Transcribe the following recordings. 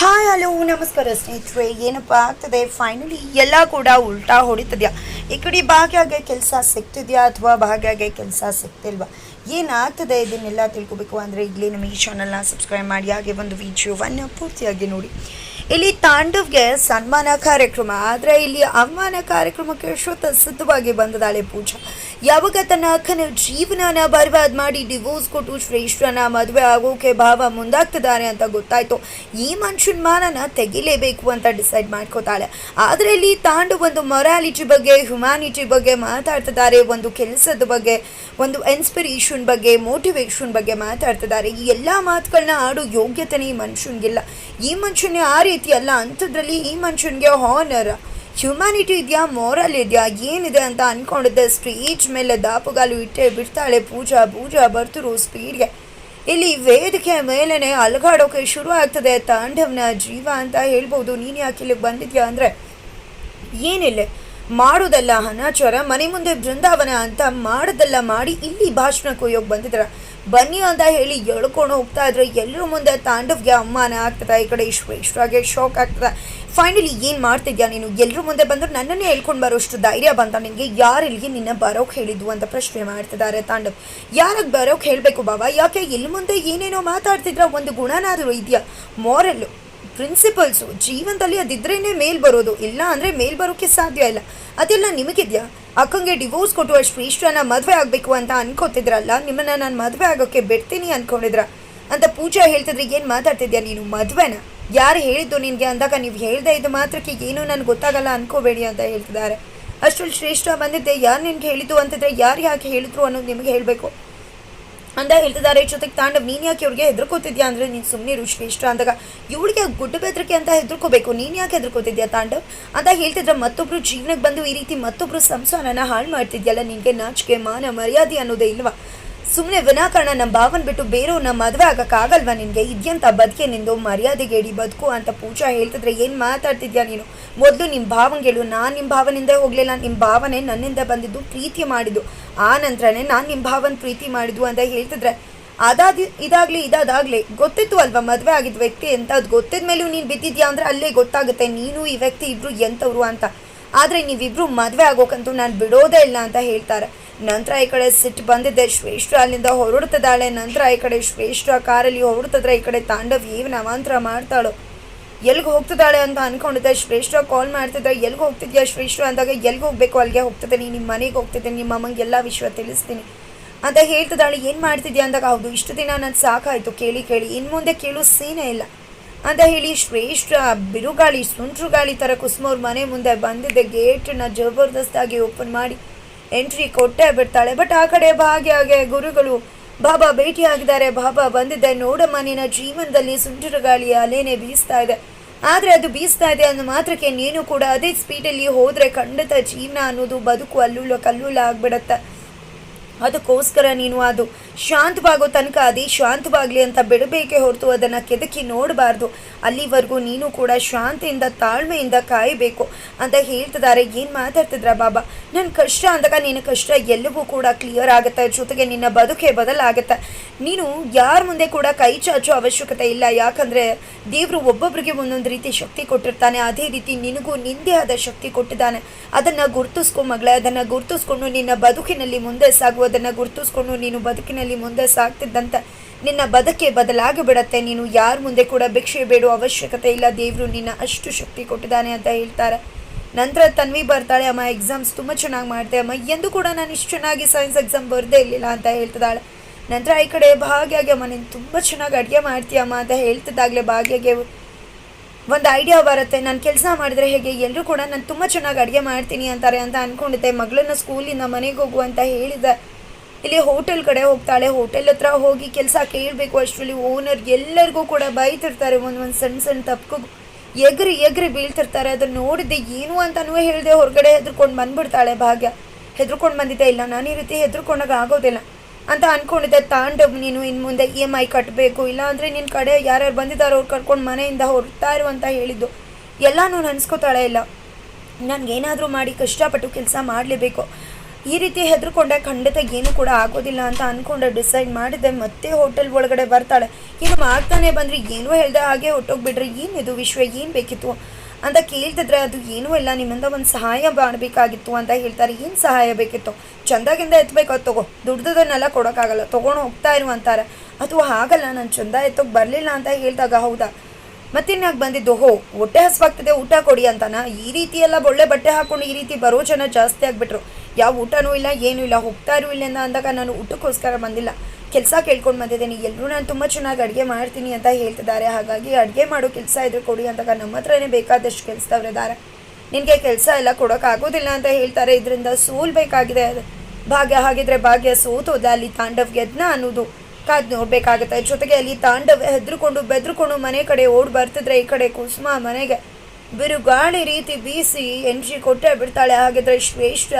Hi hello, ನಮಸ್ಕಾರ ಸ್ನೇಹಿತರೆ. ಏನಪ್ಪ ಆಗ್ತದೆ? ಫೈನಲಿ ಎಲ್ಲ ಕೂಡ ಉಲ್ಟಾ ಹೊಡಿತದ್ಯಾ? ಈ ಕಡೆ ಭಾಗ್ಯಾಗೆ ಕೆಲಸ ಸಿಗ್ತಿದ್ಯಾ ಅಥವಾ ಭಾಗ್ಯಾಗೆ ಕೆಲಸ ಸಿಗ್ತಿಲ್ವಾ? ಏನಾಗ್ತದೆ ಇದನ್ನೆಲ್ಲ ತಿಳ್ಕೊಬೇಕು ಅಂದರೆ ಇಲ್ಲಿ ನಮ್ಮ ಈ ಚಾನಲ್ನ ಸಬ್ಸ್ಕ್ರೈಬ್ ಮಾಡಿ, ಹಾಗೆ ಒಂದು ವಿಡಿಯೋವನ್ನು ಪೂರ್ತಿಯಾಗಿ ನೋಡಿ. ಇಲ್ಲಿ ತಾಂಡವ್ಗೆ ಸನ್ಮಾನ ಕಾರ್ಯಕ್ರಮ. ಆದರೆ ಇಲ್ಲಿ ಅವಮಾನ ಕಾರ್ಯಕ್ರಮಕ್ಕೆ ಶ್ರುತ ಸಿದ್ಧವಾಗಿ ಬಂದದಾಳೆ ಪೂಜಾ. ಯಾವಾಗ ತನ್ನ ಅಕ್ಕನ ಜೀವನನ ಬರ್ಬಾದ್ ಮಾಡಿ ಡಿವೋರ್ಸ್ ಕೊಟ್ಟು ಶ್ರೇಷ್ಠನ ಮದುವೆ ಆಗೋಕೆ ಭಾವ ಮುಂದಾಗ್ತಿದ್ದಾರೆ ಅಂತ ಗೊತ್ತಾಯ್ತು. ಈ ಮನುಷ್ಯನ ಮಾನನ ತೆಗಿಲೇಬೇಕು ಅಂತ ಡಿಸೈಡ್ ಮಾಡ್ಕೋತಾಳೆ. ಆದರೆ ಇಲ್ಲಿ ತಾಂಡು ಒಂದು ಮೊರಾಲಿಟಿ ಬಗ್ಗೆ ಹ್ಯುಮ್ಯಾನಿಟಿ ಬಗ್ಗೆ ಮಾತಾಡ್ತಿದ್ದಾರೆ. ಒಂದು ಕೆಲಸದ ಬಗ್ಗೆ, ಒಂದು ಇನ್ಸ್ಪಿರೇಷನ್ ಬಗ್ಗೆ ಮೋಟಿವೇಶನ್ ಬಗ್ಗೆ ಮಾತಾಡ್ತಿದ್ದಾರೆ. ಈ ಎಲ್ಲ ಮಾತುಗಳನ್ನ ಆಡೋ ಯೋಗ್ಯತೆನೇ ಈ ಮನುಷ್ಯನಿಗಿಲ್ಲ. ಈ ಮನುಷ್ಯನೇ ಆ ರೀತಿ ಅಲ್ಲ. ಅಂಥದ್ರಲ್ಲಿ ಈ ಮನುಷ್ಯನಿಗೆ ಹಾನರ್ ಹ್ಯುಮ್ಯಾನಿಟಿ ಇದೆಯಾ? ಮೋರಲ್ ಇದೆಯಾ? ಏನಿದೆ ಅಂತ ಅನ್ಕೊಂಡಿದ್ದೆ ಸ್ಟೇಜ್ ಮೇಲೆ ದಾಪುಗಾಲು ಇಟ್ಟೆ, ಬಿಡ್ತಾಳೆ ಪೂಜಾ ಪೂಜಾ ಬರ್ತಿರು ಸ್ಪೀಡ್ಗೆ ಇಲ್ಲಿ ವೇದಿಕೆ ಮೇಲೇನೆ ಅಲಗಾಡೋಕೆ ಶುರು ಆಗ್ತದೆ, ತಾಂಡವನ ಜೀವ ಅಂತ ಹೇಳ್ಬೋದು. ನೀನು ಯಾಕೆ ಇಲ್ಲಿಗೆ ಬಂದಿದ್ಯಾ ಅಂದರೆ, ಏನಿಲ್ಲ. ಮಾಡೋದಲ್ಲ ಅನಾಚಾರ, ಮನೆ ಮುಂದೆ ಬೃಂದಾವನ ಅಂತ ಮಾಡೋದೆಲ್ಲ ಮಾಡಿ ಇಲ್ಲಿ ಭಾಷಣ ಕೊಯ್ಯೋಕೆ ಬಂದಿದ್ರ. ಬನ್ನಿ ಅಂತ ಹೇಳಿ ಎಳ್ಕೊಂಡು ಹೋಗ್ತಾ ಇದ್ರೆ. ಎಲ್ಲರ ಮುಂದೆ ತಾಂಡವ್ಗೆ ಅವಮಾನ ಆಗ್ತದೆ. ಈ ಕಡೆ ಶ್ರೇಷ್ಠಾಗೆ ಶಾಕ್ ಆಗ್ತದೆ. ಫೈನಲಿ ಏನು ಮಾಡ್ತಿದ್ಯಾ ನೀನು? ಎಲ್ಲರೂ ಮುಂದೆ ಬಂದರೂ ನನ್ನನ್ನೇ ಹೇಳ್ಕೊಂಡು ಬರೋಷ್ಟು ಧೈರ್ಯ ಬಂತ ನಿನಗೆ? ಯಾರು ಇಲ್ಲಿಗೆ ನಿನ್ನ ಬರೋಕೆ ಹೇಳಿದ್ದು ಅಂತ ಪ್ರಶ್ನೆ ಮಾಡ್ತಿದ್ದಾರೆ ತಾಂಡವ್. ಯಾರಿಗೆ ಬರೋಕೆ ಹೇಳಬೇಕು ಬಾಬಾ ಯಾಕೆ ಇಲ್ಲಿ ಮುಂದೆ ಏನೇನೋ ಮಾತಾಡ್ತಿದ್ರ? ಒಂದು ಗುಣನಾದರೂ ಇದೆಯಾ? ಮಾರಲ್ಲು ಪ್ರಿನ್ಸಿಪಲ್ಸು ಜೀವನದಲ್ಲಿ ಅದಿದ್ರೇನೆ ಮೇಲ್ ಬರೋದು. ಇಲ್ಲ ಅಂದರೆ ಮೇಲ್ ಬರೋಕ್ಕೆ ಸಾಧ್ಯ ಇಲ್ಲ. ಅದೆಲ್ಲ ನಿಮಗಿದ್ಯಾ? ಅಕ್ಕಂಗೆ ಡಿವೋರ್ಸ್ ಕೊಟ್ಟು ಅಷ್ಟು ಶ್ರೇಷ್ಠನ ಮದುವೆ ಆಗಬೇಕು ಅಂತ ಅನ್ಕೋತಿದ್ರಲ್ಲ? ನಿಮ್ಮನ್ನ ನಾನು ಮದುವೆ ಆಗೋಕ್ಕೆ ಬಿಡ್ತೀನಿ ಅನ್ಕೊಂಡಿದ್ರ. ಅಂತ ಪೂಜಾ ಹೇಳ್ತಿದ್ರೆ ಏನು ಮಾತಾಡ್ತಿದ್ಯಾ ನೀನು? ಮದುವೆನ? ಯಾರು ಹೇಳಿದ್ದು ನಿನಗೆ ಅಂದಾಗ ನೀವು ಹೇಳ್ದೆ ಇದು ಮಾತ್ರಕ್ಕೆ ಏನೂ ನನಗೆ ಗೊತ್ತಾಗಲ್ಲ ಅನ್ಕೋಬೇಡಿ ಅಂತ ಹೇಳ್ತಿದ್ದಾರೆ. ಅಷ್ಟರಲ್ಲಿ ಶ್ರೇಷ್ಠ ಬಂದಿದ್ದೆ, ಯಾರು ನಿನ್ಗೆ ಹೇಳಿದ್ದು ಅಂತಿದ್ರೆ ಯಾರು ಯಾಕೆ ಹೇಳಿದ್ರು ಅನ್ನೋದು ನಿಮಗೆ ಹೇಳಬೇಕು. ಅಂತ ಹೇಳ್ತಿದ್ದಾರೆ, ಜೊತೆಗೆ ತಾಂಡವ್, ನೀನು ಯಾಕೆ ಇವ್ರಿಗೆ ಹೆದರ್ಕೋತಿದ್ಯಾ ಅಂದರೆ ನೀನು ಸುಮ್ಮನೆ ಶ್ರೇಷ್ಠ ಅಂದಾಗ. ಇವಳಿಗೆ ಗುಡ್ಡ ಬೆದರಿಕೆ ಅಂತ ಹೆದರ್ಕೋಬೇಕು, ನೀನು ಯಾಕೆ ಹೆದರ್ಕೋತಿದ್ಯಾ ತಾಂಡ ಅಂತ ಹೇಳ್ತಿದ್ರೆ ಮತ್ತೊಬ್ಬರು ಜೀವನಕ್ಕೆ ಬಂದು ಈ ರೀತಿ ಮತ್ತೊಬ್ಬರು ಸಂಸಾರನ ಹಾಳು ಮಾಡ್ತಿದ್ಯಲ್ಲ, ನಿನಗೆ ನಾಚಿಕೆ, ಮಾನ, ಮರ್ಯಾದೆ ಅನ್ನೋದೇ ಇಲ್ವಾ? ಸುಮ್ಮನೆ ವಿನಾಕಾರಣ ನಮ್ಮ ಭಾವನ್ ಬಿಟ್ಟು ಬೇರೆಯವ್ರನ್ನ ಮದುವೆ ಆಗಕ್ಕಾಗಲ್ವಾ ನಿನಗೆ? ಇದ್ಯಂತ ಬದುಕೆ ನಿಂದು, ಮರ್ಯಾದೆಗೇಡಿ ಬದುಕು ಅಂತ ಪೂಜಾ ಹೇಳ್ತಿದ್ರೆ ಏನು ಮಾತಾಡ್ತಿದ್ಯಾ ನೀನು? ಮೊದಲು ನಿಮ್ಮ ಭಾವಂಗೇಳು ನಾನು ನಿಮ್ಮ ಭಾವನಿಂದ ಹೋಗಲಿಲ್ಲ. ನಿಮ್ಮ ಭಾವನೆ ನನ್ನಿಂದ ಬಂದಿದ್ದು ಪ್ರೀತಿ ಮಾಡಿದ್ದು. ಆ ನಂತರನೇ ನಾನು ನಿಮ್ಮ ಭಾವನ ಪ್ರೀತಿ ಮಾಡಿದ್ದು ಅಂತ ಹೇಳ್ತಿದ್ರೆ ಅದಾದ, ಇದಾಗಲಿ, ಇದಾದಾಗಲಿ. ಗೊತ್ತಿತ್ತು ಅಲ್ವಾ ಮದುವೆ ಆಗಿದ್ದ ವ್ಯಕ್ತಿ ಅಂತ ಅದು ಗೊತ್ತಿದ ಮೇಲೂ ನೀನು ಬಿದ್ದಿದ್ಯಾ ಅಂದರೆ ಅಲ್ಲೇ ಗೊತ್ತಾಗುತ್ತೆ. ನೀನು ಈ ವ್ಯಕ್ತಿ ಇಬ್ಬರು ಎಂಥವ್ರು ಅಂತ. ಆದರೆ ನೀವಿಬ್ಬರು ಮದುವೆ ಆಗೋಕಂತೂ ನಾನು ಬಿಡೋದೇ ಇಲ್ಲ ಅಂತ ಹೇಳ್ತಾರೆ. ನಂತರ ಈ ಕಡೆ ಸಿಟ್ಟು ಬಂದಿದ್ದೆ ಶ್ರೇಷ್ಠ ಅಲ್ಲಿಂದ ಹೊರಡ್ತಿದ್ದಾಳೆ. ನಂತರ ಈ ಕಡೆ ಶ್ರೇಷ್ಠ ಕಾರಲ್ಲಿ ಹೊರಡ್ತಿದ್ರೆ ಈ ಕಡೆ ತಾಂಡವ್ ಏನು ಅವಾಂತರ ಮಾಡ್ತಾಳು. ಎಲ್ಲಿಗೆ ಹೋಗ್ತಿದ್ದಾಳೆ ಅಂತ ಅನ್ಕೊಂಡಿದ್ದೆ. ಶ್ರೇಷ್ಠ ಕಾಲ್ ಮಾಡ್ತಿದ್ದೆ ಎಲ್ಲಿಗೆ ಹೋಗ್ತಿದ್ಯಾ ಶ್ರೇಷ್ಠ? ಅಂದಾಗ ಎಲ್ಲಿಗೆ ಹೋಗಬೇಕು? ಅಲ್ಲಿಗೆ ಹೋಗ್ತಿದ್ದೀನಿ. ನಿಮ್ಮ ಮನೆಗೆ ಹೋಗ್ತಿದ್ದೀನಿ. ನಿಮ್ಮ ಅಮ್ಮಂಗೆ ಎಲ್ಲ ವಿಷಯ ತಿಳಿಸ್ತೀನಿ. ಅಂತ ಹೇಳ್ತಿದ್ದಾಳೆ. ಏನು ಮಾಡ್ತಿದ್ಯಾ? ಅಂದಾಗ, ಹೌದು, ಇಷ್ಟು ದಿನ ನಾನು ಸಾಕಾಯಿತು. ಕೇಳಿ ಕೇಳಿ. ಇನ್ನು ಮುಂದೆ ಕೇಳೋ ಸೀನೇ ಇಲ್ಲ. ಅಂತ ಹೇಳಿ ಶ್ರೇಷ್ಠ ಬಿರುಗಾಳಿ ಸುಂಟ್ರು ಗಾಳಿ ಥರ ಕುಸುಮವ್ರ ಮನೆ ಮುಂದೆ ಬಂದಿದ್ದೆ ಗೇಟನ್ನ ಜಬರ್ದಸ್ತಾಗಿ ಓಪನ್ ಮಾಡಿ ಎಂಟ್ರಿ ಕೊಟ್ಟೆ ಬಿಡ್ತಾಳೆ. ಬಟ್ ಆ ಕಡೆ ಭಾಗ್ಯಾಗೆ ಗುರುಗಳು ಬಾಬಾ ಭೇಟಿಯಾಗಿದ್ದಾರೆ ಬಾಬಾ ಬಂದಿದ್ದೆ ನೋಡಮ್ಮ, ನಿನ್ನ ಜೀವನದಲ್ಲಿ ಸುಂಟರ ಗಾಳಿ ಅಲೇನೆ ಬೀಸ್ತಾ ಇದೆ. ಆದರೆ ಅದು ಬೀಸ್ತಾ ಇದೆ ಅನ್ನೋ ಮಾತ್ರಕ್ಕೆ ನೀನು ಕೂಡ ಅದೇ ಸ್ಪೀಡಲ್ಲಿ ಹೋದರೆ ಖಂಡಿತ ಜೀವನ ಅನ್ನೋದು ಬದುಕು ಅಲ್ಲುಲ್ಲ ಕಲ್ಲುಲ್ಲ ಆಗ್ಬಿಡತ್ತೆ. ಅದಕ್ಕೋಸ್ಕರ ನೀನು ಅದು ಶಾಂತವಾಗೋ ತನಕ ಅದೇ ಶಾಂತವಾಗಲಿ ಅಂತ ಬಿಡಬೇಕೆ ಹೊರತು ಅದನ್ನು ಕೆದಕಿ ನೋಡಬಾರ್ದು. ಅಲ್ಲಿವರೆಗೂ ನೀನು ಕೂಡ ಶಾಂತಿಯಿಂದ, ತಾಳ್ಮೆಯಿಂದ ಕಾಯಬೇಕು ಅಂತ ಹೇಳ್ತಿದ್ದಾರೆ. ಏನು ಮಾತಾಡ್ತಿದ್ರ ಬಾಬಾ? ನನ್ನ ಕಷ್ಟ ಅಂದಾಗ ನಿನ್ನ ಕಷ್ಟ ಎಲ್ಲವೂ ಕೂಡ ಕ್ಲಿಯರ್ ಆಗುತ್ತೆ. ಜೊತೆಗೆ ನಿನ್ನ ಬದುಕೆ ಬದಲಾಗುತ್ತೆ. ನೀನು ಯಾರ ಮುಂದೆ ಕೂಡ ಕೈ ಚಾಚೋ ಅವಶ್ಯಕತೆ ಇಲ್ಲ. ಯಾಕಂದರೆ ದೇವರು ಒಬ್ಬೊಬ್ಬರಿಗೆ ಒಂದೊಂದು ರೀತಿ ಶಕ್ತಿ ಕೊಟ್ಟಿರ್ತಾನೆ. ಅದೇ ರೀತಿ ನಿನಗೂ ನಿಂದೆ ಆದ ಶಕ್ತಿ ಕೊಟ್ಟಿದ್ದಾನೆ. ಅದನ್ನು ಗುರ್ತಿಸ್ಕೊ ಮಗಳೇ. ಅದನ್ನು ಗುರ್ತಿಸ್ಕೊಂಡು ನಿನ್ನ ಬದುಕಿನಲ್ಲಿ ಮುಂದೆ ಸಾಗು ಅದನ್ನು ಗುರ್ತಿಸ್ಕೊಂಡು ನೀನು ಬದುಕಿನಲ್ಲಿ ಮುಂದೆ ಸಾಗ್ತಿದ್ದಂತೆ ನಿನ್ನ ಬದುಕೆ ಬದಲಾಗಿ ಬಿಡತ್ತೆ ನೀನು ಯಾರ ಮುಂದೆ ಕೂಡ ಭಿಕ್ಷೆ ಬೇಡೋ ಅವಶ್ಯಕತೆ ಇಲ್ಲ. ದೇವರು ನಿನ್ನ ಅಷ್ಟು ಶಕ್ತಿ ಕೊಟ್ಟಿದ್ದಾನೆ ಅಂತ ಹೇಳ್ತಾರೆ. ನಂತರ ತನ್ವಿ ಬರ್ತಾಳೆ, ಅಮ್ಮ ಎಕ್ಸಾಮ್ಸ್ ತುಂಬ ಚೆನ್ನಾಗಿ ಮಾಡ್ದೆ. ಅಮ್ಮ, ಎಂದು ಕೂಡ ನಾನು ಇಷ್ಟು ಚೆನ್ನಾಗಿ ಸೈನ್ಸ್ ಎಕ್ಸಾಮ್ ಬರದೇ ಇರಲಿಲ್ಲ ಅಂತ ಹೇಳ್ತಿದ್ದಾಳೆ. ನಂತರ ಈ ಕಡೆ ಭಾಗ್ಯಾಗೆ, ಅಮ್ಮ, ನೀನು ತುಂಬ ಚೆನ್ನಾಗಿ ಅಡುಗೆ ಮಾಡ್ತೀಯಮ್ಮ ಅಂತ ಹೇಳ್ತಿದ್ದಾಗಲೇ ಭಾಗ್ಯಗೆ ಒಂದು ಐಡಿಯಾ ಬರುತ್ತೆ. ನಾನು ಕೆಲಸ ಮಾಡಿದ್ರೆ ಹೇಗೆ? ಎಲ್ಲರೂ ಕೂಡ ನಾನು ತುಂಬ ಚೆನ್ನಾಗಿ ಅಡುಗೆ ಮಾಡ್ತೀನಿ ಅಂತಾರೆ ಅಂತ ಅಂದ್ಕೊಂಡಿದ್ದೆ ಮಗಳನ್ನು ಸ್ಕೂಲಿಂದ ಮನೆಗೆ ಹೋಗು ಅಂತ ಹೇಳಿದೆ ಇಲ್ಲಿ ಹೋಟೆಲ್ ಕಡೆ ಹೋಗ್ತಾಳೆ. ಹೋಟೆಲ್ ಹತ್ರ ಹೋಗಿ ಕೆಲಸ ಕೇಳಬೇಕು ಅಷ್ಟರಲ್ಲಿ ಓನರ್ ಎಲ್ಲರಿಗೂ ಕೂಡ ಬೈತಿರ್ತಾರೆ. ಒಂದು ಒಂದು ಸಣ್ಣ ಸಣ್ಣ ತಪ್ಪು ಎಗ್ರಿ ಎಗ್ರಿ ಬೀಳ್ತಿರ್ತಾರೆ. ಅದನ್ನು ನೋಡಿದ್ದೆ, ಏನು ಅಂತನೂ ಹೇಳಿದೆ, ಹೊರಗಡೆ ಹೆದ್ರುಕೊಂಡು ಬಂದ್ಬಿಡ್ತಾಳೆ ಭಾಗ್ಯ. ಹೆದ್ರುಕೊಂಡು ಬಂದಿದ್ದೆ, ಇಲ್ಲ, ನಾನು ಈ ರೀತಿ ಹೆದ್ರುಕೊಂಡಾಗ ಆಗೋದಿಲ್ಲ ಅಂತ ಅಂದ್ಕೊಂಡಿದ್ದೆ ತಾಂಡು, ನೀನು ಇನ್ನು ಮುಂದೆ ಇ ಎಂ ಐ ಕಟ್ಟಬೇಕು ಇಲ್ಲಾಂದರೆ ನಿನ್ನ ಕಡೆ ಯಾರ್ಯಾರು ಬಂದಿದ್ದಾರೋ ಅವ್ರು ಕರ್ಕೊಂಡು ಮನೆಯಿಂದ ಹೊರಡ್ತಾ ಇರು ಅಂತ ಹೇಳಿದ್ದು. ಎಲ್ಲನೂ ನನ್ಸ್ಕೋತಾಳೆ ಇಲ್ಲ. ನನಗೇನಾದರೂ ಮಾಡಿ ಕಷ್ಟಪಟ್ಟು ಕೆಲಸ ಮಾಡಲೇಬೇಕು. ಈ ರೀತಿ ಹೆದರ್ಕೊಂಡೆ ಖಂಡಿತ ಏನು ಕೂಡ ಆಗೋದಿಲ್ಲ ಅಂತ ಅನ್ಕೊಂಡೆ ಡಿಸೈಡ್ ಮಾಡಿದೆ. ಮತ್ತೆ ಹೋಟೆಲ್ ಒಳಗಡೆ ಬರ್ತಾಳೆ. ಏನು ಮಾಡ್ತಾನೆ ಬಂದ್ರೆ ಏನೂ ಹೇಳ್ದೆ ಹಾಗೆ ಹೊಟ್ಟೋಗ್ಬಿಟ್ರಿ ಏನಿದು ವಿಶ್ವ, ಏನು ಬೇಕಿತ್ತು? ಅಂತ ಕೇಳ್ತಿದ್ರೆ ಅದು ಏನೂ ಇಲ್ಲ. ನಿಮ್ಮಿಂದ ಒಂದು ಸಹಾಯ ಮಾಡಬೇಕಾಗಿತ್ತು ಅಂತ ಹೇಳ್ತಾರೆ. ಏನು ಸಹಾಯ ಬೇಕಿತ್ತು? ಚಂದಾಗಿಂದ ಎತ್ತಬೇಕು ತಗೋ. ದುಡ್ದದನ್ನೆಲ್ಲ ಕೊಡೋಕ್ಕಾಗಲ್ಲ. ತೊಗೊಂಡು ಹೋಗ್ತಾ ಇರು ಅಂತಾರೆ. ಅದು ಆಗಲ್ಲ ನಾನು ಚಂದ ಎತ್ತೋಕೆ ಬರಲಿಲ್ಲ ಅಂತ ಹೇಳಿದಾಗ ಹೌದಾ? ಮತ್ತಿನ್ಯಾಕೆ ಬಂದಿದ್ದು? ಹೋ, ಹೊಟ್ಟೆ ಹಸ್ವಾಗ್ತದೆ. ಊಟ ಕೊಡಿ ಅಂತಾನ? ಈ ರೀತಿ ಎಲ್ಲ ಒಳ್ಳೆ ಬಟ್ಟೆ ಹಾಕೊಂಡು ಈ ರೀತಿ ಬರೋ ಜನ ಜಾಸ್ತಿ ಆಗಿಬಿಟ್ರು. ಯಾವ ಊಟನೂ ಇಲ್ಲ, ಏನೂ ಇಲ್ಲ, ಹೋಗ್ತಾ ಇರೂ ಇಲ್ಲ ಅಂದಾಗ ನಾನು ಊಟಕ್ಕೋಸ್ಕರ ಬಂದಿಲ್ಲ. ಕೆಲಸ ಕೇಳ್ಕೊಂಡು ಬಂದಿದ್ದೀನಿ. ಎಲ್ಲರೂ ನಾನು ತುಂಬ ಚೆನ್ನಾಗಿ ಅಡುಗೆ ಮಾಡ್ತೀನಿ ಅಂತ ಹೇಳ್ತಿದ್ದಾರೆ. ಹಾಗಾಗಿ ಅಡುಗೆ ಮಾಡೋ ಕೆಲಸ ಇದ್ರೆ ಕೊಡಿ ಅಂದಾಗ ನಮ್ಮ ಹತ್ರನೇ ಬೇಕಾದಷ್ಟು ಕೆಲಸದವ್ರಿದ್ದಾರೆ ನಿನಗೆ ಕೆಲಸ ಎಲ್ಲ ಕೊಡೋಕ್ಕಾಗೋದಿಲ್ಲ ಅಂತ ಹೇಳ್ತಾರೆ. ಇದರಿಂದ ಸೋಲ್ಬೇಕಾಗಿದೆ ಭಾಗ್ಯ ಹಾಗಿದ್ರೆ ಭಾಗ್ಯ ಸೋತೋದ ಅಲ್ಲಿ ತಾಂಡವ್ ಗೆದ್ನ ಅನ್ನೋದು ಕಾದ್ ನೋಡಬೇಕಾಗುತ್ತೆ. ಜೊತೆಗೆ ಅಲ್ಲಿ ತಾಂಡವ ಹೆದ್ರುಕೊಂಡು ಬೆದ್ರುಕೊಂಡು ಮನೆ ಕಡೆ ಓಡ್ ಬರ್ತಿದ್ರೆ ಈ ಕಡೆ ಕುಸುಮ ಮನೆಗೆ ಬಿರುಗಾಳಿ ರೀತಿ ಬೀಸಿ ಎಂಟ್ರಿ ಕೊಟ್ಟೆ ಬಿಡ್ತಾಳೆ. ಹಾಗಿದ್ರೆ ಶ್ರೇಷ್ಠ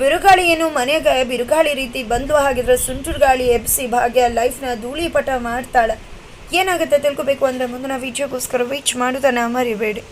ಬಿರುಗಾಳಿ ಏನು ಮನೆಗೆ ಬಿರುಗಾಳಿ ರೀತಿ ಬಂದು ಹಾಗಿದ್ರೆ ಸುಂಟುರು ಗಾಳಿ ಎಬ್ಸಿ ಭಾಗ್ಯ ಲೈಫ್ನ ಧೂಳಿಪಟ ಮಾಡ್ತಾಳೆ. ಏನಾಗುತ್ತೆ ತಿಳ್ಕೊಬೇಕು ಅಂದರೆ ಮುಂದಿನ ವಿಡಿಯೋಗೋಸ್ಕರ ವೀಚ್ ಮಾಡೋದನ್ನು ಮರಿಬೇಡಿ.